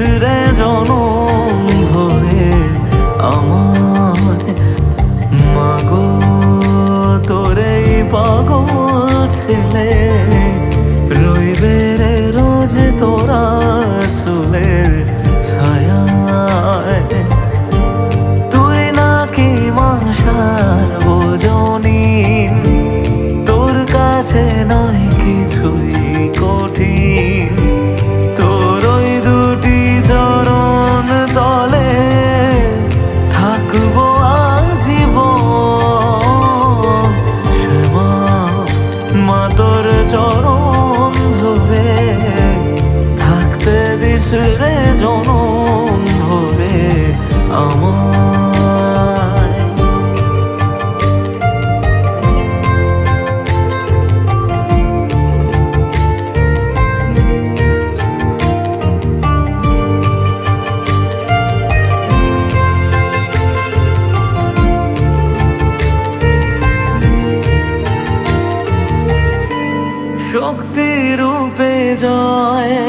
রে জনম ভরে আমার মাগো তোরে পাগল ছেলে।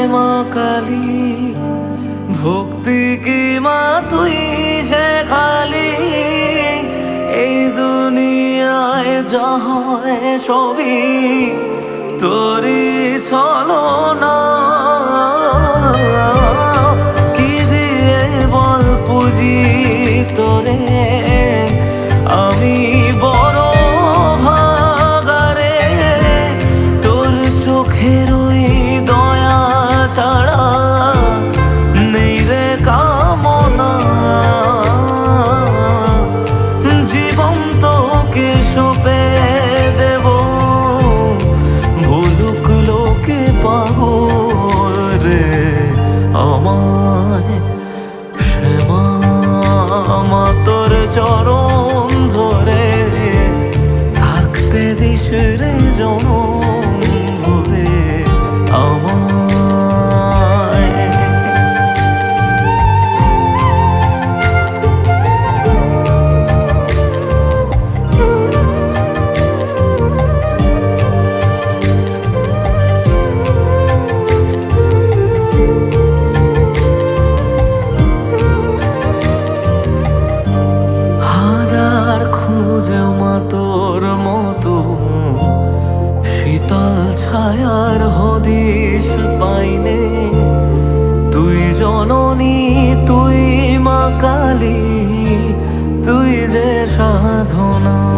মা কালী, ভক্তি কি মা তুই সে খালি? এই দুনিয়ায় যাহয় ছবি তোরি চলো না কি দিয়ে বল তোরে? আমি জীবন তোকে সপে দেব। ভুলুক লোকে পাগল রে, আমায় শ্যামা তোর চরণ ধরে। থাকতে দিস রে জমা তুই যে সাধনা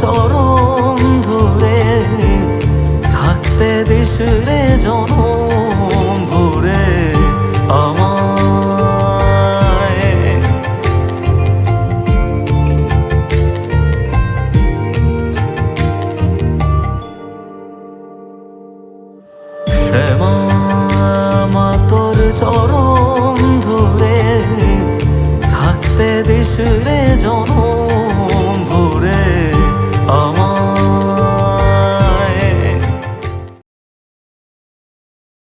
চরণ ধরে থাকতে দিস রে জনম ভরে আমায়। ধরে থাকতে দিস রে জনম